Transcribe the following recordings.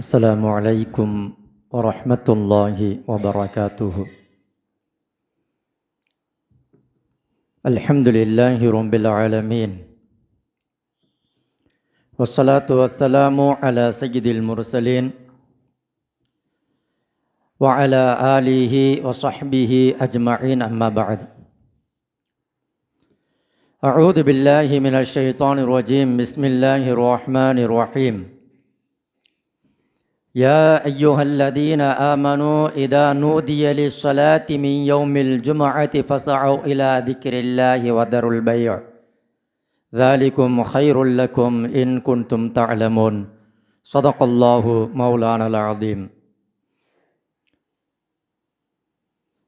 السلام عليكم ورحمة الله وبركاته. الحمد لله رب العالمين. والصلاة والسلام على سيد المرسلين وعلى آله وصحبه أجمعين أما بعد. أعوذ بالله من الشيطان الرجيم. بسم الله الرحمن الرحيم. يا أيها الذين آمنوا إذا نودي للصلاة من يوم الجمعة فسعوا إلى ذكر الله وذروا البيع. ذلكم خير لكم إن كنتم تعلمون. صدق الله مولانا العظيم.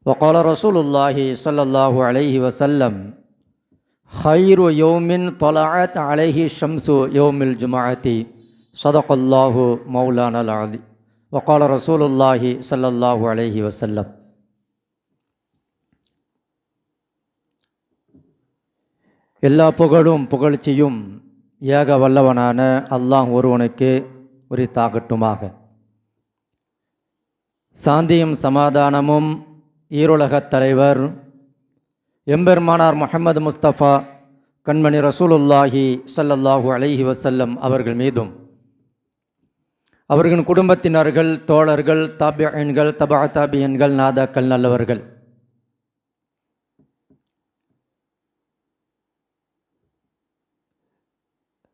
وقال رسول الله صلى الله عليه وسلم خير يوم طلعت عليه الشمس يوم الجمعة. صدق الله مولانا العظيم وقال رسول الله صلى الله عليه وسلم எல்லா புகழும் புகழ்ச்சியும் ஏக வல்லவனான அல்லாஹ் ஒருவனுக்கு உரித்தாகட்டுமாக சாந்தியும் சமாதானமும் ஈருலகத் தலைவர் எம்பெருமானார் முஹம்மது முஸ்தபா கண்மணி ரசூலுல்லாஹி ஸல்லல்லாஹு அலைஹி வஸல்லம் அவர்கள் மீதும் அவர்களின் குடும்பத்தினர்கள் தோழர்கள் தாபியன்கள் தபா தாபியன்கள் நாதாக்கள் நல்லவர்கள்.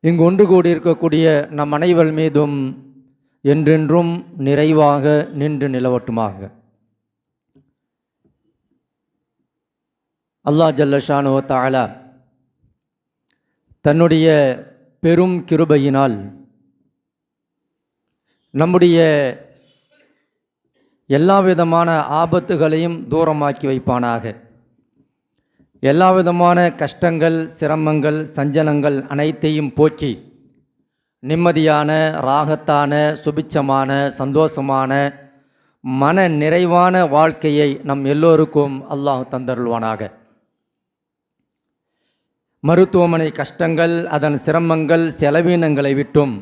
இங்கு ஒன்று கூடியிருக்கக்கூடிய நம் அனைவர் மீதும் என்றென்றும் நிறைவாக நின்று நிலவட்டுமாக. அல்லாஹ் ஜல்லஷானோ தாலா தன்னுடைய பெரும் கிருபையினால் நம்முடைய எல்லா விதமான ஆபத்துகளையும் தூரமாக்கி வைப்பானாக. எல்லா விதமான கஷ்டங்கள் சிரமங்கள் சஞ்சலங்கள் அனைத்தையும் போக்கி நிம்மதியான ராகத்தான சுபிச்சமான சந்தோஷமான மன நிறைவான வாழ்க்கையை நம் எல்லோருக்கும் அல்லாஹ் தந்தருள்வானாக. மருத்துவமனை கஷ்டங்கள் அதன் சிரமங்கள் செலவீனங்களை விட்டும்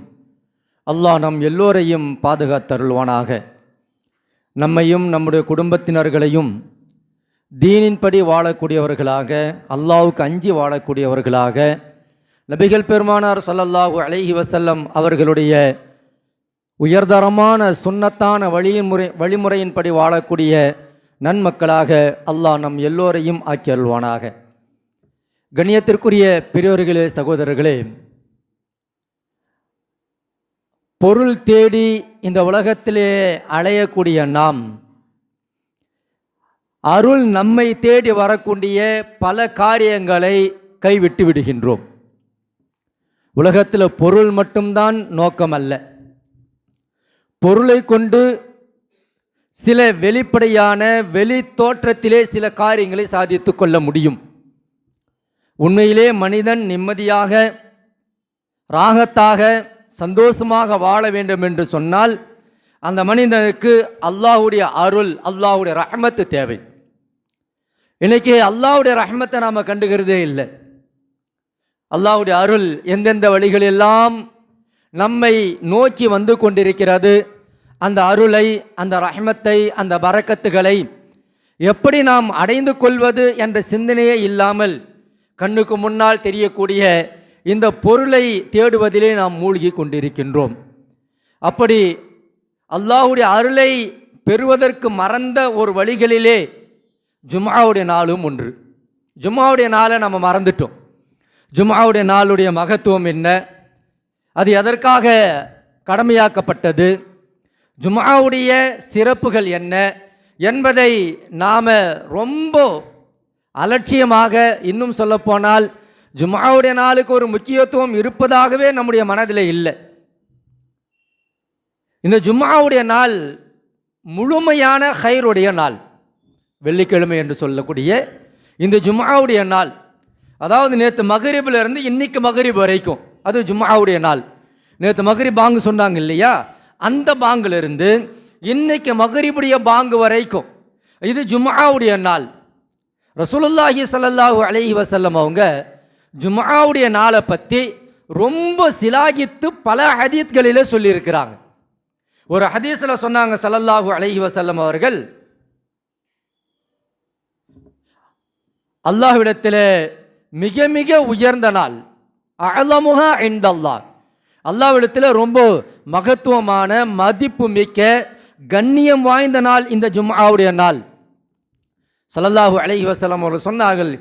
அல்லாஹ் நம் எல்லோரையும் பாதுகாத்தருள்வானாக. நம்மையும் நம்முடைய குடும்பத்தினர்களையும் தீனின்படி வாழக்கூடியவர்களாக அல்லாவுக்கு அஞ்சி வாழக்கூடியவர்களாக நபிகள் பெருமானார் சல்லல்லாஹூ அலைஹி வசல்லம் அவர்களுடைய உயர்தரமான சுன்னத்தான வழிமுறை வழிமுறையின்படி வாழக்கூடிய நன்மக்களாக அல்லாஹ் நம் எல்லோரையும் ஆக்கி அருள்வானாக. கண்ணியத்திற்குரிய பெரியோர்களே சகோதரர்களே பொருள் தேடி இந்த உலகத்திலே அலையக்கூடிய நாம் அருள் நம்மை தேடி வரக்கூடிய பல காரியங்களை கைவிட்டு விடுகின்றோம். உலகத்தில் பொருள் மட்டும்தான் நோக்கம் அல்ல பொருளை கொண்டு சில வெளிப்படையான வெளி தோற்றத்திலே சில காரியங்களை சாதித்து கொள்ள முடியும். உண்மையிலே மனிதன் நிம்மதியாக ராகத்தாக சந்தோஷமாக வாழ வேண்டும் என்று சொன்னால் அந்த மனிதனுக்கு அல்லாஹுடைய அருள் அல்லாஹுடைய ரஹமத்து தேவை. இன்னைக்கு அல்லாஹுடைய ரஹமத்தை நாம் கண்டுகிறதே இல்லை. அல்லாஹுடைய அருள் எந்தெந்த வழிகளெல்லாம் நம்மை நோக்கி வந்து கொண்டிருக்கிறது அந்த அருளை அந்த ரஹமத்தை அந்த பறக்கத்துகளை எப்படி நாம் அடைந்து கொள்வது என்ற சிந்தனையே இல்லாமல் கண்ணுக்கு முன்னால் தெரியக்கூடிய இந்த பொருளை தேடுவதிலே நாம் மூழ்கி கொண்டிருக்கின்றோம். அப்படி அல்லாஹுடைய அருளை பெறுவதற்கு மறந்த ஒரு வழிகளிலே ஜும்மாவுடைய நாளும் ஒன்று. ஜும்மாவுடைய நாளை நம்ம மறந்துட்டோம். ஜும்மாவுடைய நாளுடைய மகத்துவம் என்ன? அது எதற்காக கடமையாக்கப்பட்டது? ஜும்மாவுடைய சிறப்புகள் என்ன? என்பதை நாம் ரொம்ப அலட்சியமாக இன்னும் சொல்லப்போனால் ஜும்மாவுடைய நாளுக்கு ஒரு முக்கியத்துவம் இருப்பதாகவே நம்முடைய மனதில் இல்லை. இந்த ஜும்மாவுடைய நாள் முழுமையான ஹைருடைய நாள். வெள்ளிக்கிழமை என்று சொல்லக்கூடிய இந்த ஜும்மாவுடைய நாள். அதாவது நேற்று மகரிபிலிருந்து இன்னைக்கு மகரிப் வரைக்கும் அது ஜும்மாவுடைய நாள். நேற்று மகரி பாங்கு சொன்னாங்க இல்லையா? அந்த பாங்கிலிருந்து இன்னைக்கு மகரிபுடைய பாங்கு வரைக்கும் இது ஜும்மாவுடைய நாள். ரசூலுல்லாஹி சல்லாஹூ அலஹி வசல்லம் அவங்க ஜுமாவுடைய நாளை பற்றி ரொம்ப சிலாகித்து பல ஹதீத்களிலே சொல்லியிருக்கிறாங்க. ஒரு ஹதீஸில் சொன்னாங்க சல்லல்லாஹு அலஹி வசல்லம் அவர்கள் அல்லாஹ்விடத்தில் மிக மிக உயர்ந்த நாள் அலமுகா இந்தல்லாஹ் அல்லாஹ்விடத்தில் ரொம்ப மகத்துவமான மதிப்பு மிக்க கண்ணியம் வாய்ந்த நாள் இந்த ஜும்மாவுடைய நாள். சல்லல்லாஹு அலஹி வஸல்லம் அவர்கள் சொன்னார்கள்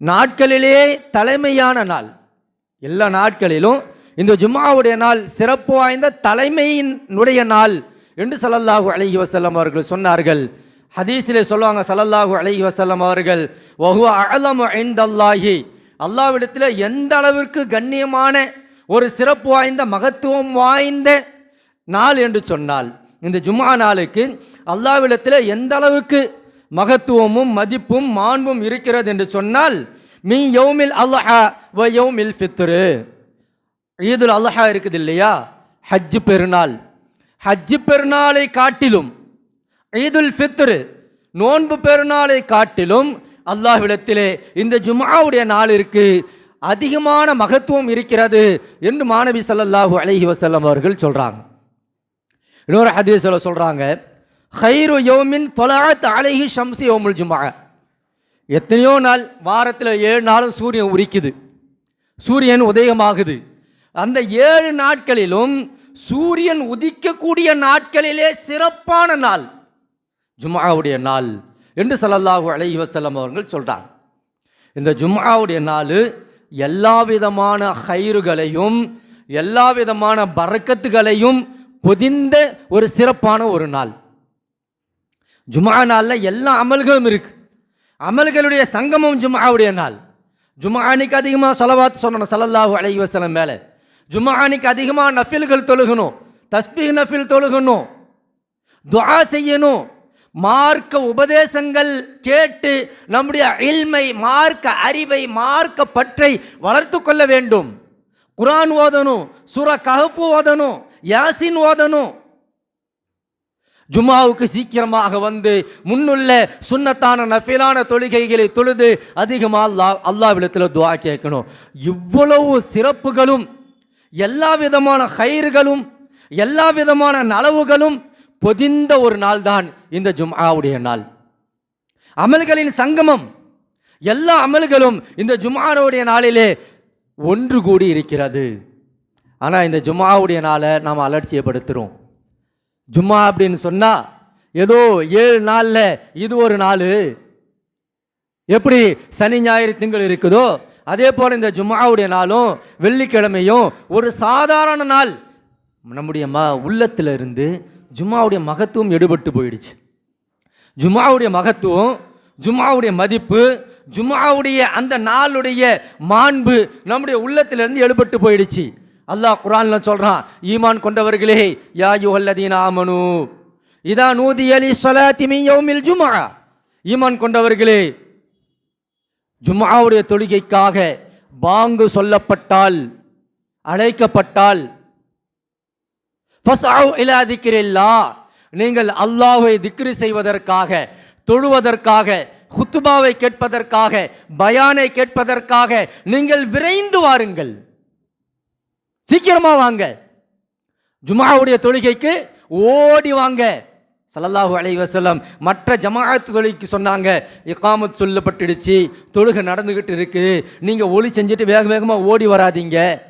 நாட்களிலே தலைமையான நாள். எல்லா நாட்களிலும் இந்த ஜும்மாவுடைய நாள் சிறப்பு வாய்ந்த தலைமையினுடைய நாள் என்று சல்லல்லாஹு அலஹி வசல்லம் அவர்கள் சொன்னார்கள். ஹதீஸிலே சொல்லுவாங்க சல்லல்லாஹு அலஹி வசல்லம் அவர்கள் வஹுவ அஅலமு ஐந்தல்லாஹி அல்லாவிடத்தில் எந்த அளவிற்கு கண்ணியமான ஒரு சிறப்பு வாய்ந்த மகத்துவம் வாய்ந்த நாள் என்று சொன்னால் இந்த ஜும்மா நாளுக்கு அல்லாவிடத்தில் எந்த அளவுக்கு மகத்துவமும் மதிப்பும் மாண்பும் இருக்கிறது என்று சொன்னால் மீ யௌமில் அல்லஹா வ யௌமில் ஃபித்ரு. ஈதுல் அல்லஹா இருக்குது இல்லையா? ஹஜ் பெருநாள். ஹஜ் பெருநாளை காட்டிலும் ஈதுல் ஃபித்ரு நோன்பு பெருநாளை காட்டிலும் அல்லாஹ்விடத்திலே இந்த ஜும்ஆவுடைய நாளிற்கு அதிகமான மகத்துவம் இருக்கிறது என்று மாணவி ஸல்லல்லாஹு அலஹி வசல்லம் அவர்கள் சொல்கிறாங்க இன்னொரு ஹதீஸில் சொல்கிறாங்க ஹைரு யோமின் தொலாத் அழகி ஷம்சி யௌமுல் ஜுமா எத்தனையோ நாள் வாரத்தில் ஏழு நாளும் சூரியன் உரிக்குது சூரியன் உதயமாகுது அந்த ஏழு நாட்களிலும் சூரியன் உதிக்கக்கூடிய நாட்களிலே சிறப்பான நாள் ஜும்மாவுடைய நாள் என்று ஸல்லல்லாஹு அலை வஸல்லம் அவர்கள் சொல்கிறார் இந்த ஜும்மாவுடைய நாள் எல்லா விதமான ஹைறுகளையும் எல்லா விதமான பறக்கத்துகளையும் பொதிந்த ஒரு சிறப்பான ஒரு நாள் ஜுமா நாளில் எல்லா அமல்களும் இருக்குது அமல்களுடைய சங்கமம் ஜுமாவுடைய நாள். ஜுமா அன்னைக்கு அதிகமாக செலவாத்து சொல்லணும் ஸல்லல்லாஹு அலைஹி வசலம் மேலே. ஜுமானிக்கு அன்னைக்கு அதிகமாக நஃபில்கள் தொழுகணும் தஸ்பீஹ் நஃபில் தொழுகணும் துவா செய்யணும். மார்க்க உபதேசங்கள் கேட்டு நம்முடைய இல்மை மார்க்க அறிவை மார்க்க பற்றை வளர்த்து கொள்ள வேண்டும். குரான் ஓதணும் சுர கஹப்பு ஓதணும் யாசின் ஓதணும். ஜும்மாவுக்கு சீக்கிரமாக வந்து முன்னுள்ள சுண்ணத்தான நஃபிலான தொழுகைகளை தொழுது அதிகமாக அல்லாஹ் அல்லாவிடத்தில் துவா கேட்கணும். இவ்வளவு சிறப்புகளும் எல்லா விதமான ஹைறுகளும் எல்லா விதமான நலவுகளும் பொதிந்த ஒரு நாள் தான் இந்த ஜும்ஆவுடைய நாள். அமல்களின் சங்கமம் எல்லா அமல்களும் இந்த ஜும்ஆனுடைய நாளிலே ஒன்று கூடி இருக்கிறது. ஆனால் இந்த ஜும்ஆவுடைய நாளை நாம் அலட்சியப்படுத்துகிறோம் ஜும்மா அப்படின்னு சொன்னால் ஏதோ ஏழு நாளில் இது ஒரு நாள். எப்படி சனி ஞாயிறு திங்கள் இருக்குதோ அதே போல் இந்த ஜும்மாவுடைய நாளும் வெள்ளிக்கிழமையும் ஒரு சாதாரண நாள். நம்முடைய ம உள்ளத்தில் இருந்து ஜும்மாவுடைய மகத்துவம் எடுபட்டு போயிடுச்சு. ஜும்மாவுடைய மகத்துவம் ஜும்மாவுடைய மதிப்பு ஜும்மாவுடைய அந்த நாளுடைய மாண்பு நம்முடைய உள்ளத்திலிருந்து எடுபட்டு போயிடுச்சு. அல்லாஹ் குரான்ல சொல்கிறான் ஈமான் கொண்டவர்களே யா யுஹல்லதீன் ஆமனு இதா நூதியலி அலி மின் யௌமில் ஜுமா ஈமான் கொண்டவர்களே ஜும்மாவுடைய தொழுகைக்காக பாங்கு சொல்லப்பட்டால் அழைக்கப்பட்டால் ஃபஸ்அவு நீங்கள் அல்லாஹை திக்ரி செய்வதற்காக தொழுவதற்காக ஹுத்துபாவை கேட்பதற்காக பயானை கேட்பதற்காக நீங்கள் விரைந்து வாருங்கள். சீக்கிரமா வாங்க. ஜுமாவுடைய தொழுகைக்கு ஓடி வாங்க. சல்லல்லாஹு அலைஹி வஸல்லம். மற்ற ஜமாஅத் தொழுகைக்கு சொன்னாங்க. இக்காமத் சொல்லப்பட்டுடுச்சு. தொழுகை நடந்துக்கிட்டு இருக்கு நீங்க ஒளி செஞ்சுட்டு வேக வேகமா ஓடி வராதீங்க.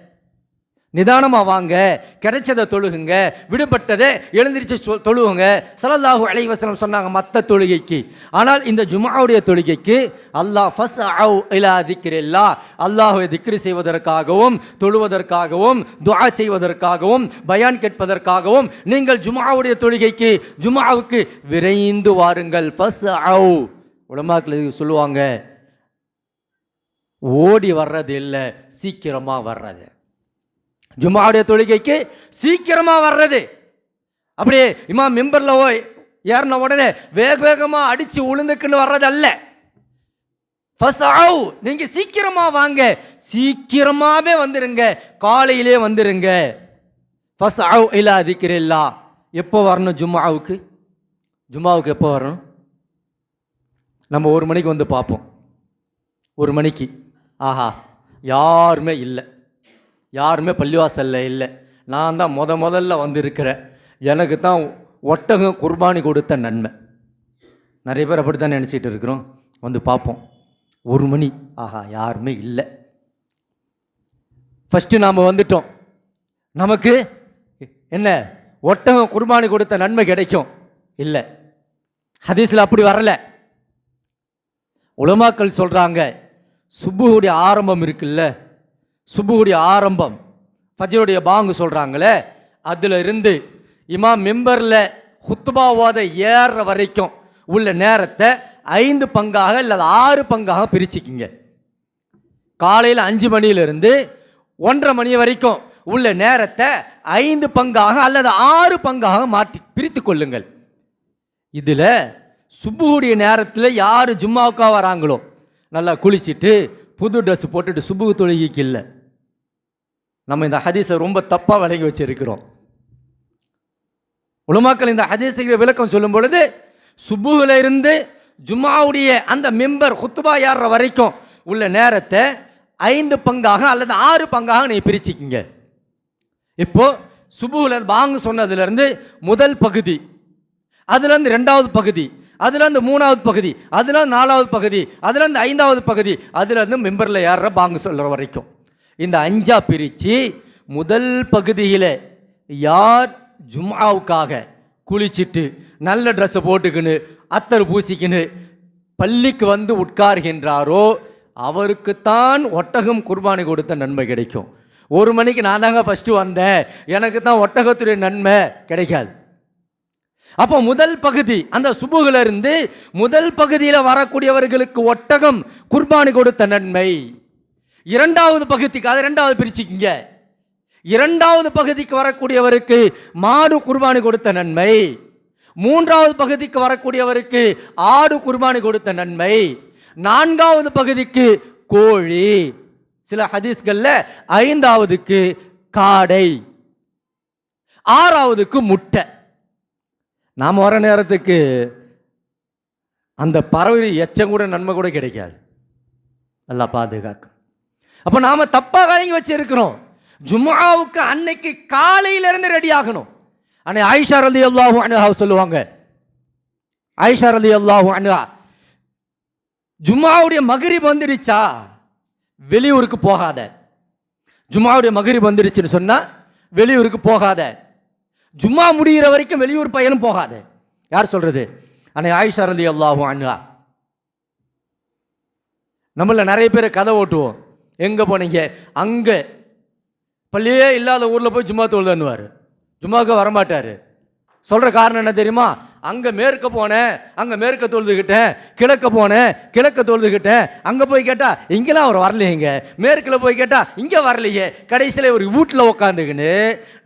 நிதானமாக வாங்க கிடைச்சதை தொழுகுங்க விடுபட்டதை எழுந்திரிச்சு சொ- தொழுவுங்க சலல்லாஹு அலைஹி சொன்னாங்க மற்ற தொழுகைக்கு. ஆனால் இந்த ஜுமாவுடைய தொழுகைக்கு அல்லாஹ் ஃபஸ் இலா திக்ரில்லா. அல்லாஹுவை திக்ரி செய்வதற்காகவும் தொழுவதற்காகவும் துவா செய்வதற்காகவும் பயான் கேட்பதற்காகவும் நீங்கள் ஜுமாவுடைய தொழுகைக்கு ஜுமாவுக்கு விரைந்து வாருங்கள். ஃபஸ் உலமாக்கள் இதுக்கு சொல்லுவாங்க ஓடி வர்றது இல்லை சீக்கிரமாக வர்றது. ஜும்மாவுடைய தொழுகைக்கு சீக்கிரமாக வர்றது. அப்படியே இம்மா மெம்பரில் போய் ஏறின உடனே வேக வேகமாக அடித்து உளுந்துக்குன்னு வர்றது அல்ல ஃபஸ்அவ் நீங்கள் சீக்கிரமாக வாங்க. சீக்கிரமாகவே வந்துடுங்க காலையிலே வந்துருங்க. ஃபஸ்அவ் இல்லை திக்ரில்லா. எப்போ வரணும் ஜும்மாவுக்கு? ஜும்மாவுக்கு எப்போ வரணும்? நம்ம ஒரு மணிக்கு வந்து பார்ப்போம். ஒரு மணிக்கு. ஆஹா யாருமே இல்லை. யாருமே பள்ளிவாசலில் இல்லை. நான் தான் முத முதல்ல வந்திருக்கிறேன் எனக்கு தான் ஒட்டகம் குர்பானி கொடுத்த நன்மை நிறைய பேர் அப்படி தான் நினச்சிட்டு இருக்கிறோம். வந்து பார்ப்போம். ஒரு மணி ஆஹா யாருமே இல்லை. ஃபஸ்ட்டு நாம் வந்துட்டோம். நமக்கு என்ன? ஒட்டகம் குர்பானி கொடுத்த நன்மை கிடைக்கும். இல்லை. ஹதீஸில் அப்படி வரலை. உலமாக்கள் சொல்கிறாங்க சுப்புடைய ஆரம்பம் இருக்குல்ல சுப்புடைய ஆரம்பம் ஃபஜருடைய பாங்கு சொல்கிறாங்களே அதில் இருந்து இமாம் மெம்பரில் ஹுத்துபாவாத ஏறுற வரைக்கும் உள்ள நேரத்தை ஐந்து பங்காக இல்லை ஆறு பங்காக பிரிச்சுக்கிங்க. காலையில் அஞ்சு மணியிலிருந்து ஒன்றரை மணி வரைக்கும் உள்ள நேரத்தை ஐந்து பங்காக அல்லது ஆறு பங்காக மாற்றி பிரித்து கொள்ளுங்கள். இதில் சுப்புடைய நேரத்தில் யார் ஜும்மாவுக்காக வராங்களோ நல்லா குளிச்சுட்டு புது ட்ரெஸ் போட்டுட்டு சுபுகு தொழுகிக்கு இல்லை. நம்ம இந்த ஹதீஸை ரொம்ப தப்பாக விளங்கி வச்சிருக்கிறோம். உலமாக்கள் இந்த ஹதீஸுக்கு விளக்கம் சொல்லும் பொழுது சுபுகில் இருந்து ஜும்மாவுடைய அந்த மெம்பர் குத்துபா ஏறுற வரைக்கும் உள்ள நேரத்தை ஐந்து பங்காக அல்லது ஆறு பங்காக நீ பிரிச்சுக்கிங்க. இப்போ சுபுவில் பாங்கு சொன்னதுலேருந்து முதல் பகுதி அதுலேருந்து ரெண்டாவது பகுதி அதுலேருந்து மூணாவது பகுதி அதுலேருந்து நாலாவது பகுதி அதுலேருந்து ஐந்தாவது பகுதி அதுலேருந்து மெம்பரில் ஏறுற பாங்கு சொல்கிற வரைக்கும். இந்த அஞ்சா பிரித்து முதல் பகுதியில் யார் ஜும்ஆவுக்காக குளிச்சிட்டு நல்ல ட்ரெஸ்ஸை போட்டுக்கின்னு அத்தர் பூசிக்கின்னு பள்ளிக்கு வந்து உட்கார்கின்றாரோ அவருக்குத்தான் ஒட்டகம் குர்பானி கொடுத்த நன்மை கிடைக்கும். ஒரு மணிக்கு நான் தாங்க ஃபஸ்ட்டு வந்தேன். எனக்கு தான் ஒட்டகத்துடைய நன்மை கிடைக்காது. அப்போ முதல் பகுதி அந்த சுபுகிலிருந்து முதல் பகுதியில் வரக்கூடியவர்களுக்கு ஒட்டகம் குர்பானி கொடுத்த நன்மை. இரண்டாவது பகுதிக்கு அதை ரெண்டாவது பிரிச்சுக்கிங்க இரண்டாவது பகுதிக்கு வரக்கூடியவருக்கு மாடு குர்பானி கொடுத்த நன்மை. மூன்றாவது பகுதிக்கு வரக்கூடியவருக்கு ஆடு குர்பானி கொடுத்த நன்மை. நான்காவது பகுதிக்கு கோழி. சில ஹதீஸ்கள்ல ஐந்தாவதுக்கு காடை. ஆறாவதுக்கு முட்டை. நாம் வர நேரத்துக்கு அந்த பறவை எச்சம் கூட நன்மை கூட கிடைக்காது. நல்லா பாதுகாக்கும் அப்போ நாம் தப்பாக இறங்கி வச்சுருக்கிறோம். ஜும்மாவுக்கு அன்னைக்கு காலையிலேருந்து ரெடி ஆகணும். அன்னை ஆயிஷா ரலி அல்லாஹூ அனுஹா சொல்லுவாங்க. ஆயிஷா ரலி அல்லாஹூ அனுஹா ஜும்மாவுடைய மகரிப் வந்துடுச்சா? வெளியூருக்கு போகாத. ஜும்மாவுடைய மகரிப் வந்துடுச்சுன்னு சொன்னால் வெளியூருக்கு போகாத. ஜும்மா முடிகிற வரைக்கும் வெளியூர் பையனும் போகாத. யார் சொல்கிறது அன்னை ஆயிஷா ரலி அல்லாஹூ அனுஹா. நம்மள நிறைய பேர் கதை ஓட்டுவோம். எங்கே போனீங்க? அங்கே. பள்ளியே இல்லாத ஊரில் போய் ஜும்மா தொழுதுன்னுவார் ஜும்மாவுக்கு வரமாட்டார். சொல்கிற காரணம் என்ன தெரியுமா? அங்கே மேற்க போனேன் அங்கே மேற்க தொழுதுகிட்டேன் கிழக்க போனேன் கிழக்க தொழுதுகிட்டேன். அங்கே போய் கேட்டால் இங்கெல்லாம் அவர் வரலையேங்க. மேற்கில் போய் கேட்டால் இங்கே வரலையே. கடைசியில் ஒரு வீட்டில் உட்காந்துக்கின்னு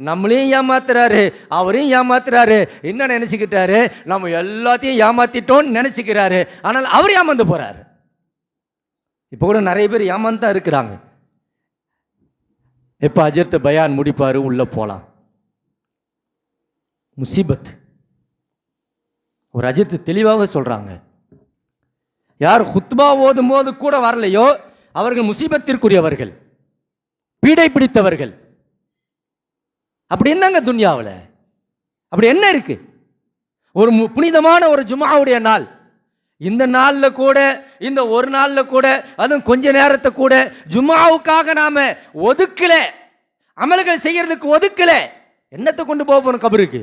நம்மளையும் ஏமாத்துறாரு அவரையும் ஏமாத்துறாரு. என்ன நினச்சிக்கிட்டாரு? நம்ம எல்லாத்தையும் ஏமாத்திட்டோம்னு நினச்சிக்கிறாரு. ஆனால் அவர் ஏமாந்து போகிறாரு இப்போ கூட நிறைய பேர் ஏமாந்து தான் இருக்கிறாங்க. எப்போ அஜர்த்து பயான் முடிப்பார் உள்ளே போகலாம் முசீபத். ஒரு அஜித் தெளிவாக சொல்கிறாங்க யார் ஹுத்பா ஓதும் போது கூட வரலையோ அவர்கள் முசீபத்திற்குரியவர்கள். பீடை பிடித்தவர்கள். அப்படி என்னங்க துன்யாவில்? அப்படி என்ன இருக்கு? ஒரு மு- புனிதமான ஒரு ஜுமாவுடைய நாள். இந்த நாளில் கூட இந்த ஒரு நாளில் கூட அதுவும் கொஞ்ச நேரத்தை கூட ஜும்மாவுக்காக நாம ஒதுக்கல. அமல்கள் செய்யறதுக்கு ஒதுக்கல. என்னத்தை கொண்டு போக போறோம் கபருக்கு?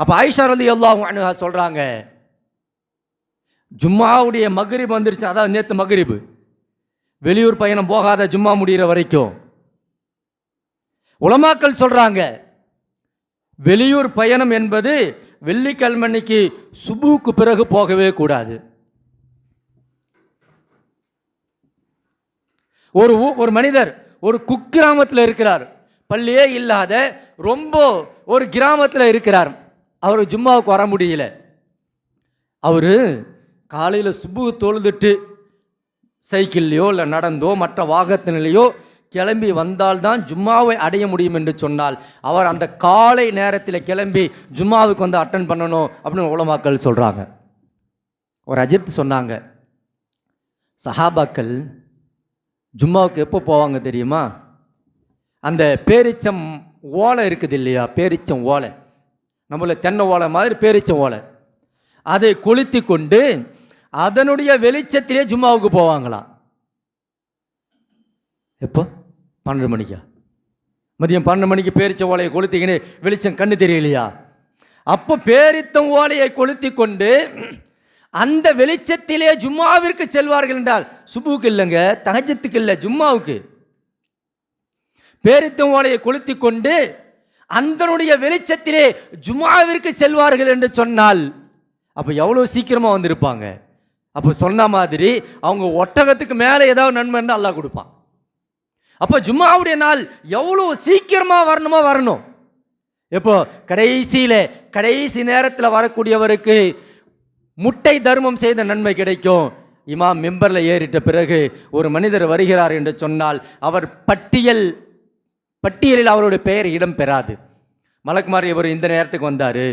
அப்ப ஆயிஷா வந்து எல்லாம் அனுஹா சொல்றாங்க ஜும்மாவுடைய மகரிப் வந்துருச்சு. அதாவது நேற்று மகரிபு. வெளியூர் பயணம் போகாத ஜும்மா முடிகிற வரைக்கும். உலமாக்கள் சொல்றாங்க வெளியூர் பயணம் என்பது வெள்ளிக்கிழமைக்கு சுபுக்கு பிறகு போகவே கூடாது. ஒரு ஒரு மனிதர் ஒரு குக்கிராமத்தில் இருக்கிறார். பள்ளியே இல்லாத ரொம்ப ஒரு கிராமத்தில் இருக்கிறார். அவர் ஜும்மாவுக்கு வர முடியல. அவர் காலையில் சுபு தொழுதுட்டு சைக்கிள்லையோ இல்லை நடந்தோ மற்ற வாகத்தினிலையோ கிளம்பி வந்தால்தான் ஜும்மாவை அடைய முடியும் என்று சொன்னால் அவர் அந்த காலை நேரத்தில் கிளம்பி ஜும்மாவுக்கு வந்து அட்டன் பண்ணணும் அப்படின்னு உலமாக்கள் சொல்கிறாங்க ஒரு அஜித் சொன்னாங்க சஹாபாக்கள் ஜும்மாவுக்கு எப்போ போவாங்க தெரியுமா? அந்த பேரிச்சம் ஓலை இருக்குது இல்லையா? பேரிச்சம் ஓலை. நம்மள தென்னை ஓலை மாதிரி பேரிச்சம் ஓலை. அதை கொளுத்தி கொண்டு அதனுடைய வெளிச்சத்திலே ஜும்மாவுக்கு போவாங்களாம். எப்போ? பன்னெண்டு மணிக்கா? மதியம் பன்னெண்டு மணிக்கு பேரிச்ச ஓலையை கொளுத்திக்கின்னு வெளிச்சம் கண்ணு தெரியலையா? அப்போ பேரித்தம் ஓலையை கொளுத்தி கொண்டு அந்த வெளிச்சத்திலே ஜும்மாவிற்கு செல்வார்கள் என்றால் சுபுவுக்கு இல்லைங்க தகஜத்துக்கு இல்லை ஜும்மாவுக்கு. பேரித்தம் ஓலையை கொளுத்தி கொண்டு அந்தனுடைய வெளிச்சத்திலே ஜுமாவிற்கு செல்வார்கள் என்று சொன்னால் அப்போ எவ்வளோ சீக்கிரமாக வந்திருப்பாங்க? அப்போ சொன்ன மாதிரி அவங்க ஒட்டகத்துக்கு மேலே ஏதாவது நன்மை இருந்தால் அல்லா கொடுப்பான். அப்போ ஜும்மாவுடைய நாள் எவ்வளோ சீக்கிரமாக வரணுமோ வரணும். எப்போ? கடைசியில் கடைசி நேரத்தில் வரக்கூடியவருக்கு முட்டை தர்மம் செய்த நன்மை கிடைக்கும். இமாம் மெம்பரில் ஏறிட்ட பிறகு ஒரு மனிதர் வருகிறார் என்று சொன்னால் அவர் பட்டியல் பட்டியலில் அவருடைய பெயர் இடம் பெறாது. மலக்குமார் இவர் இந்த நேரத்துக்கு வந்தார்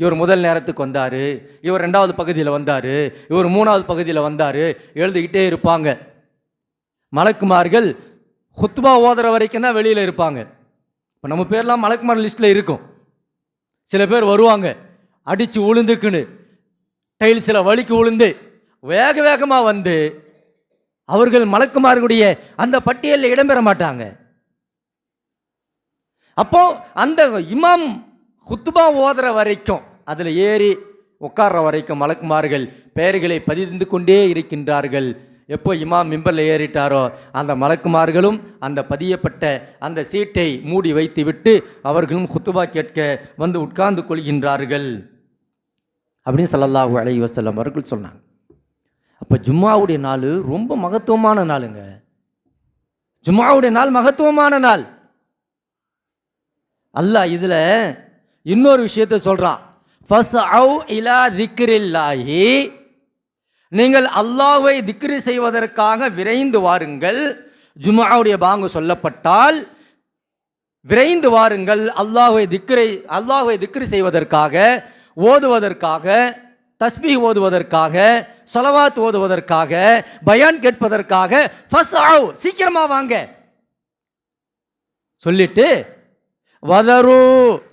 இவர் முதல் நேரத்துக்கு வந்தார் இவர் ரெண்டாவது பகுதியில் வந்தார் இவர் மூணாவது பகுதியில் வந்தார் எழுதிக்கிட்டே இருப்பாங்க. மலக்குமார்கள் ஹுத்துபா ஓதுற வரைக்கும் தான் வெளியில் இருப்பாங்க. இப்போ நம்ம பேர்லாம் மலக்குமார் லிஸ்ட்டில் இருக்கும். சில பேர் வருவாங்க. அடித்து உளுந்துக்குன்னு. டைல்ஸில் வலிக்கு உளுந்து. வேக வேகமாக வந்து அவர்கள் மலக்குமார்களுடைய அந்த பட்டியலில் இடம்பெற மாட்டாங்க. அப்போ அந்த இமாம் குத்துபா ஓதுற வரைக்கும் அதில் ஏறி உட்கார்ற வரைக்கும் மலக்குமார்கள் பெயர்களை பதிந்து கொண்டே இருக்கின்றார்கள். எப்போ இமாம் மிம்பரில் ஏறிட்டாரோ அந்த மலக்குமார்களும் அந்த பதியப்பட்ட அந்த சீட்டை மூடி வைத்துவிட்டு அவர்களும் குத்துபா கேட்க வந்து உட்கார்ந்து கொள்கின்றார்கள். அப்படின்னு ஸல்லல்லாஹு அலைஹி வசல்லம் அவர்கள் சொன்னாங்க. அப்போ ஜும்மாவுடைய நாள் ரொம்ப மகத்துவமான நாளுங்க. ஜும்மாவுடைய நாள் மகத்துவமான நாள். அல்ல இதில் இன்னொரு விஷயத்தை சொல்கிறான் ஃபஸ்அவ் இலா திக்ரில்லாஹி நீங்கள் அல்லாவை திக்ரி செய்வதற்காக விரைந்து வாருங்கள். ஜுமாவுடைய பாங்கு சொல்லப்பட்டால் விரைந்து வாருங்கள். அல்லாஹ்வை திக்ரை அல்லாஹுவை திக்ரி செய்வதற்காக ஓதுவதற்காக தஸ்பீ ஓதுவதற்காக ஸலவாத் ஓதுவதற்காக பயான் கேட்பதற்காக சீக்கிரமா வாங்க. சொல்லிட்டு வதரு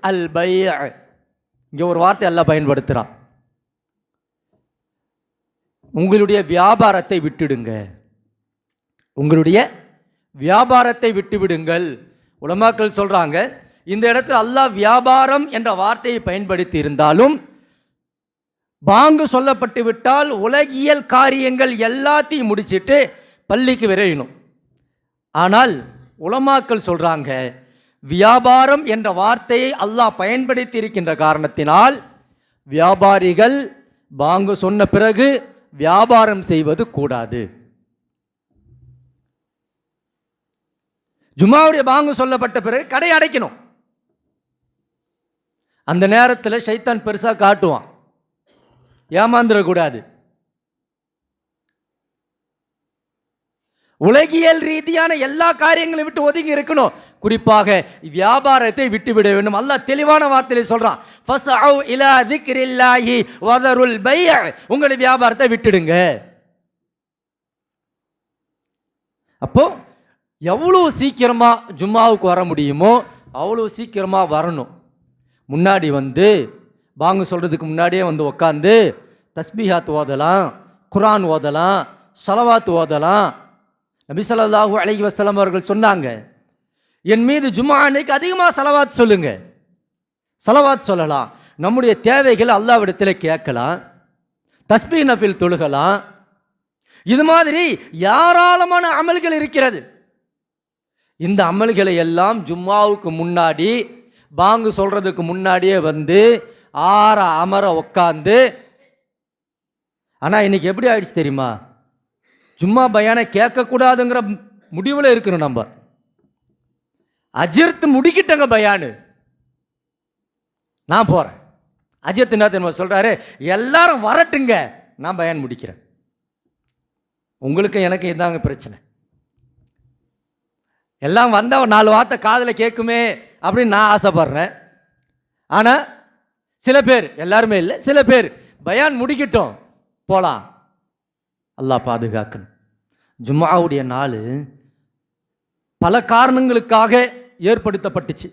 அல் பை இங்கே ஒரு வார்த்தை எல்லாம் பயன்படுத்துகிறான் உங்களுடைய வியாபாரத்தை விட்டுடுங்க. உங்களுடைய வியாபாரத்தை விட்டுவிடுங்கள். உலமாக்கள் சொல்கிறாங்க இந்த இடத்துல அல்லாஹ் வியாபாரம் என்ற வார்த்தையை பயன்படுத்தி இருந்தாலும் பாங்கு சொல்லப்பட்டு விட்டால் உலகியல் காரியங்கள் எல்லாத்தையும் முடிச்சிட்டு பள்ளிக்கு விரையணும். ஆனால் உலமாக்கள் சொல்கிறாங்க வியாபாரம் என்ற வார்த்தையை அல்லாஹ் பயன்படுத்தி இருக்கின்ற காரணத்தினால் வியாபாரிகள் பாங்கு சொன்ன பிறகு வியாபாரம் செய்வது கூடாது. ஜும்மாவுடைய பாங்கு சொல்லப்பட்ட பிறகு கடை அடைக்கணும். அந்த நேரத்தில் சைத்தான் பெருசாக காட்டுவான். ஏமாந்துடக்கூடாது. உலகியல் ரீதியான எல்லா காரியங்களையும் விட்டு ஒதுங்கி இருக்கணும். குறிப்பாக வியாபாரத்தை விட்டுவிட வேண்டும். அல்லாஹ் தெளிவான வார்த்தையில் சொல்றான். ஃபஸ்அவ் இலா திக்ரில்லாஹி வதருல் பைஅ. உங்களுடைய வியாபாரத்தை விட்டுடுங்க. அப்போ எவ்வளோ சீக்கிரமாக ஜும்மாவுக்கு வர முடியுமோ அவ்வளோ சீக்கிரமாக வரணும். முன்னாடி வந்து பாங்கு சொல்கிறதுக்கு முன்னாடியே வந்து உக்காந்து தஸ்பீஹாத் ஓதலாம் குரான் ஓதலாம் சலவாத் ஓதலாம். நபிசல்லாஹூ அழகி வசலம் அவர்கள் சொன்னாங்க என் மீது ஜும்மா அன்னைக்கு அதிகமாக செலவாத் சொல்லுங்க. செலவாத் சொல்லலாம். நம்முடைய தேவைகள் அல்லாவிடத்தில் கேட்கலாம். தஸ்பீ நஃபில் தொழுகலாம். இது மாதிரி ஏராளமான அமல்கள் இருக்கிறது. இந்த அமல்களை எல்லாம் ஜும்மாவுக்கு முன்னாடி பாங்கு சொல்கிறதுக்கு முன்னாடியே வந்து ஆற அமர உட்காந்து ஆனால் இன்னைக்கு எப்படி ஆயிடுச்சு தெரியுமா? ஜும்மா பயானை கேட்கக்கூடாதுங்கிற முடிவில் இருக்கணும் நம்ம. அஜிர்த்து முடிக்கிட்டங்க பயானு. நான் போகிறேன் அஜித் என்ன தெரியுமா சொல்கிறாரு எல்லாரும் வரட்டுங்க நான் பயான் முடிக்கிறேன். உங்களுக்கும் எனக்கு இதாங்க பிரச்சனை. எல்லாம் வந்தால் நாலு வார்த்தை காதில் கேட்குமே அப்படின்னு நான் ஆசைப்படுறேன். ஆனால் சில பேர் எல்லாருமே இல்லை சில பேர் பயான் முடிக்கட்டும் போகலாம் அல்லா பாதுகாக்கணும். ஜும்மாவுடைய நாள் பல காரணங்களுக்காக ஏற்படுத்தப்பட்டுச்சு.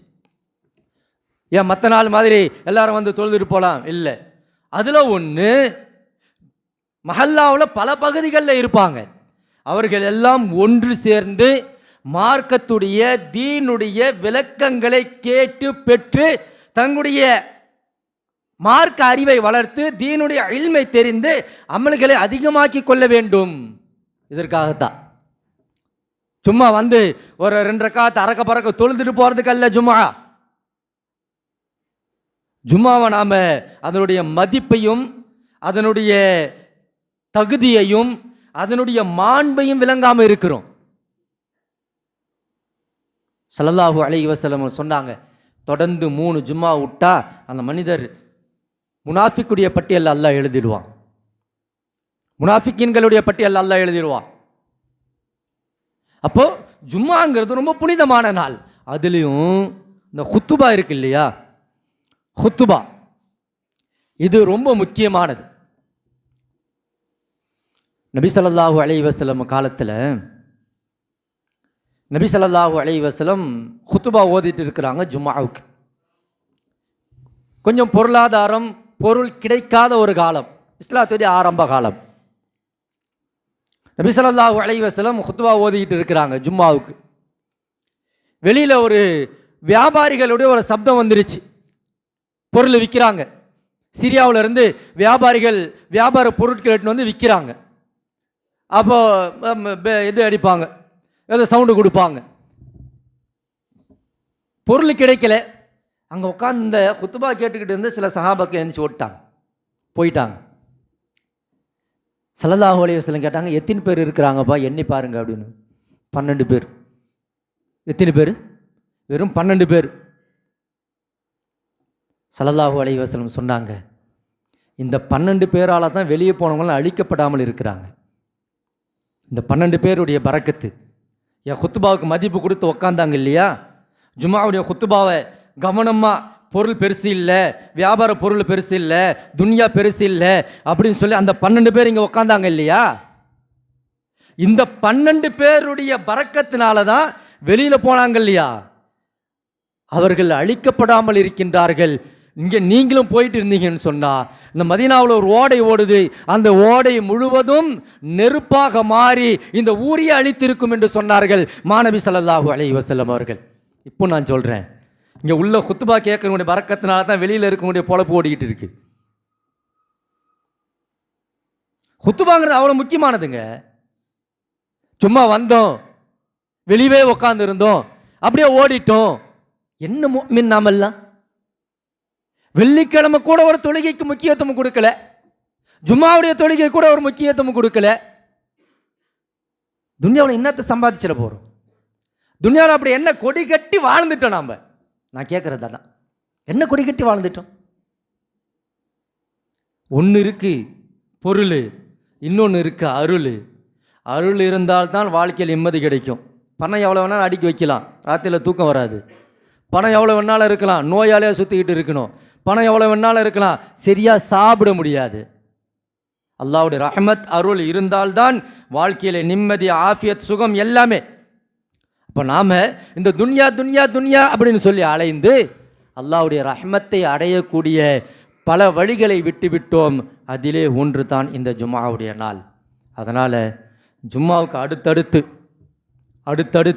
ஏன் மற்ற நாள் மாதிரி எல்லாரும் வந்து தொழுதுட்டு போகலாம் இல்லை. அதில் ஒன்று மஹல்லாவில் பல பகுதிகளில் இருப்பாங்க. அவர்கள் எல்லாம் ஒன்று சேர்ந்து மார்க்கத்துடைய தீனுடைய விளக்கங்களை கேட்டு பெற்று தங்களுடைய மார்க்க அறிவை வளர்த்து தீனுடைய அழிமை தெரிந்து அமல்களை அதிகமாக்கி கொள்ள வேண்டும். இதற்காகத்தான். சும்மா வந்து ஒரு ரெண்டு ரக்காத்து அறக்க பறக்க தொழுதுட்டு போகிறதுக்கல்ல ஜும்மா. ஜும்மாவை நாம் அதனுடைய மதிப்பையும் அதனுடைய தகுதியையும் அதனுடைய மாண்பையும் விளங்காமல் இருக்கிறோம். சல்லல்லாஹு அலைஹி சொன்னாங்க தொடர்ந்து மூணு ஜும்மா விட்டா அந்த மனிதர் முனாஃபிக்குடைய பட்டியல் அல்லாஹ் எழுதிடுவான். முனாஃபிக்கின்களுடைய பட்டியல் அல்லா எழுதிடுவான். அப்போது ஜும்மாங்கிறது ரொம்ப புனிதமான நாள். அதுலேயும் இந்த ஹுத்துபா இருக்கு இல்லையா? ஹுத்துபா இது ரொம்ப முக்கியமானது. நபி ஸல்லல்லாஹு காலத்தில் நபி ஸல்லல்லாஹு அலைஹி வஸல்லம் ஹுத்துபா ஓதிட்டு இருக்கிறாங்க ஜும்மாவுக்கு. கொஞ்சம் பொருளாதாரம் பொருள் கிடைக்காத ஒரு காலம் இஸ்லாத்துடைய ஆரம்ப காலம். நபி ஸல்லல்லாஹு அலைஹி ஓதிக்கிட்டு இருக்கிறாங்க ஜும்மாவுக்கு. வெளியில் ஒரு வியாபாரிகளுடைய ஒரு சப்தம் வந்துருச்சு. பொருள் விற்கிறாங்க சிரியாவிலேருந்து வியாபாரிகள் வியாபார பொருட்கள் எடுத்துன்னு வந்து விற்கிறாங்க அப்போது இது அடிப்பாங்க. ஏதோ சவுண்டு கொடுப்பாங்க. பொருள் கிடைக்கல. அங்கே உட்காந்து இந்த குத்துபா கேட்டுக்கிட்டு இருந்து சில சஹாபாக்கள் எழுந்துச்சு ஓட்டாங்க போயிட்டாங்க. ஸல்லல்லாஹு அலைஹி கேட்டாங்க எத்தனை பேர் இருக்கிறாங்கப்பா? எண்ணி பாருங்க அப்படின்னு. பன்னெண்டு பேர். எத்தனை பேர்? வெறும் பன்னெண்டு பேர். ஸல்லல்லாஹு அலைஹி சொன்னாங்க இந்த பன்னெண்டு பேரால் தான் வெளியே போனவங்களாம் அழிக்கப்படாமல் இருக்கிறாங்க. இந்த பன்னெண்டு பேருடைய பறக்கத்து. என் குத்துபாவுக்கு மதிப்பு கொடுத்து உக்காந்தாங்க இல்லையா? ஜுமாவுடைய குத்துபாவை கவனமாக பொருள் பெருசு இல்லை வியாபார பொருள் பெருசு இல்லை துன்யா பெருசு இல்லை அப்படின்னு சொல்லி அந்த பன்னெண்டு பேர் இங்கே உக்காந்தாங்க இல்லையா? இந்த பன்னெண்டு பேருடைய பறக்கத்தினால தான் வெளியில் போனாங்க இல்லையா? அவர்கள் அழிக்கப்படாமல் இருக்கின்றார்கள். இங்கே நீங்களும் போயிட்டு இருந்தீங்கன்னு சொன்னால் இந்த மதீனாவில் ஒரு ஓடை ஓடுது. அந்த ஓடை முழுவதும் நெருப்பாக மாறி இந்த ஊரையே அழித்திருக்கும் என்று சொன்னார்கள் மாணவி ஸல்லல்லாஹு அலைஹி வஸல்லம் அவர்கள். இப்போ நான் சொல்கிறேன் இங்கே உள்ள குத்துபா கேட்கறவங்களுடைய பறக்கத்தினால தான் வெளியில் இருக்கக்கூடிய பொழப்பு ஓடிக்கிட்டு இருக்கு. குத்துபாங்கிறது அவ்வளோ முக்கியமானதுங்க. சும்மா வந்தோம் வெளியவே உட்காந்து இருந்தோம் அப்படியே ஓடிட்டோம். என்ன மின் நாமெல்லாம்? வெள்ளிக்கிழமை கூட ஒரு தொழுகைக்கு முக்கியத்துவம் கொடுக்கல. ஜும்மாவுடைய தொழுகை கூட ஒரு முக்கியத்துவம் கொடுக்கல. துன்யாவில் என்னத்தை சம்பாதிச்சிட போகிறோம் துன்யாவில் அப்படி என்ன கொடி கட்டி வாழ்ந்துட்டோம் நாம். நான் கேட்குறது அதான். என்ன கொடி கட்டி வாழ்ந்துட்டோம்? ஒன்று இருக்குது பொருள். இன்னொன்று இருக்கு அருள். அருள் இருந்தால்தான் வாழ்க்கையில் நிம்மதி கிடைக்கும். பணம் எவ்வளோ வேணாலும் அடுக்கி வைக்கலாம். ராத்திரியில் தூக்கம் வராது. பணம் எவ்வளோ வேணாலும் இருக்கலாம். நோயாளியாக சுற்றிக்கிட்டு இருக்கணும். பணம் எவ்வளோ வேணாலும் இருக்கலாம். சரியாக சாப்பிட முடியாது. அல்லாவுடைய ரஹமத் அருள் இருந்தால்தான் வாழ்க்கையில் நிம்மதி ஆஃபியத் சுகம் எல்லாமே அப்போ நாம் இந்த துன்யா துன்யா துன்யா அப்படின்னு சொல்லி அலைந்து அல்லாவுடைய ரஹ்மத்தை அடையக்கூடிய பல வழிகளை விட்டுவிட்டோம் அதிலே ஒன்று தான் இந்த ஜும்மாவுடைய நாள். அதனால் ஜும்மாவுக்கு அடுத்தடுத்து அடுத்தடுத்து